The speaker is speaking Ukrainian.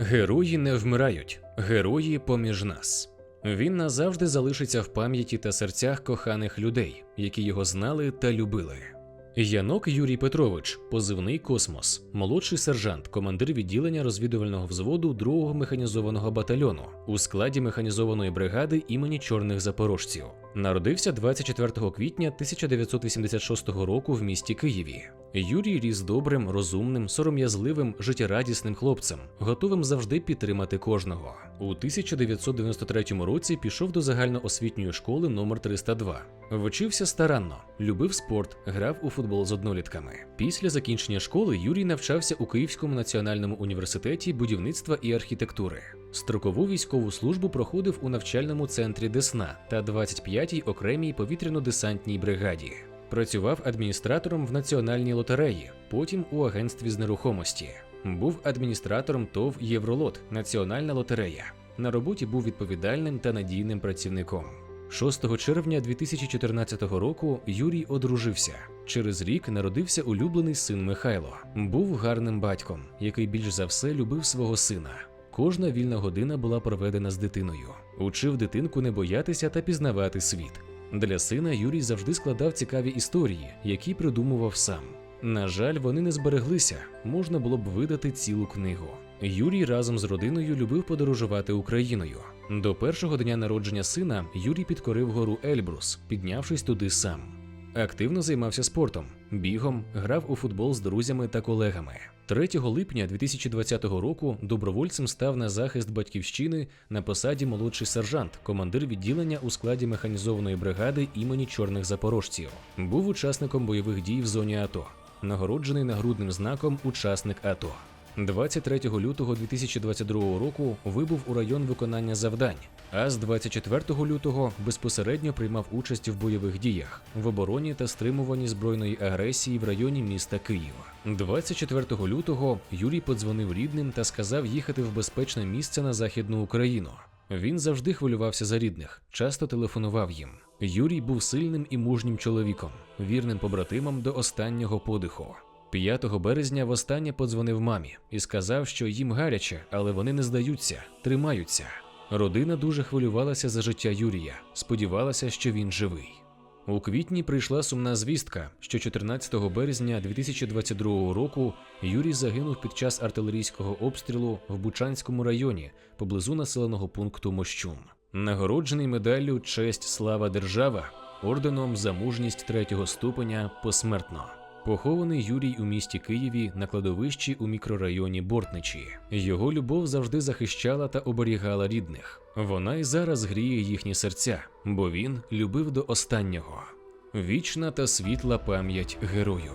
Герої не вмирають, герої поміж нас. Він назавжди залишиться в пам'яті та серцях коханих людей, які його знали та любили. Янок Юрій Петрович, позивний Космос, молодший сержант, командир відділення розвідувального взводу 2-го механізованого батальйону у складі механізованої бригади імені чорних запорожців. Народився 24 квітня 1986 року в місті Києві. Юрій ріс добрим, розумним, сором'язливим, життєрадісним хлопцем, готовим завжди підтримати кожного. У 1993 році пішов до загальноосвітньої школи номер 302. Вчився старанно, любив спорт, грав у футбол з однолітками. Після закінчення школи Юрій навчався у Київському національному університеті будівництва і архітектури. Строкову військову службу проходив у навчальному центрі Десна та 25-й окремій повітряно-десантній бригаді. Працював адміністратором в національній лотереї, потім у агентстві з нерухомості. Був адміністратором ТОВ Євролот, Національна лотерея. На роботі був відповідальним та надійним працівником. 6 червня 2014 року Юрій одружився. Через рік народився улюблений син Михайло. Був гарним батьком, який більш за все любив свого сина. Кожна вільна година була проведена з дитиною. Учив дитинку не боятися та пізнавати світ. Для сина Юрій завжди складав цікаві історії, які придумував сам. На жаль, вони не збереглися, можна було б видати цілу книгу. Юрій разом з родиною любив подорожувати Україною. До першого дня народження сина Юрій підкорив гору Ельбрус, піднявшись туди сам. Активно займався спортом, бігом, грав у футбол з друзями та колегами. 3 липня 2020 року добровольцем став на захист батьківщини на посаді молодший сержант, командир відділення у складі механізованої бригади імені чорних запорожців. Був учасником бойових дій в зоні АТО, нагороджений нагрудним знаком Учасник АТО. 23 лютого 2022 року вибув у район виконання завдань, а з 24 лютого безпосередньо приймав участь в бойових діях в обороні та стримуванні збройної агресії в районі міста Києва. 24 лютого Юрій подзвонив рідним та сказав їхати в безпечне місце на західну Україну. Він завжди хвилювався за рідних, часто телефонував їм. Юрій був сильним і мужнім чоловіком, вірним побратимом до останнього подиху. 5 березня востаннє подзвонив мамі і сказав, що їм гаряче, але вони не здаються, тримаються. Родина дуже хвилювалася за життя Юрія, сподівалася, що він живий. У квітні прийшла сумна звістка, що 14 березня 2022 року Юрій загинув під час артилерійського обстрілу в Бучанському районі поблизу населеного пункту Мощун. Нагороджений медаллю Честь слава держава орденом за мужність третього ступеня посмертно. Похований Юрій у місті Києві на кладовищі у мікрорайоні Бортничі. Його любов завжди захищала та оберігала рідних. Вона й зараз гріє їхні серця, бо він любив до останнього. Вічна та світла пам'ять герою.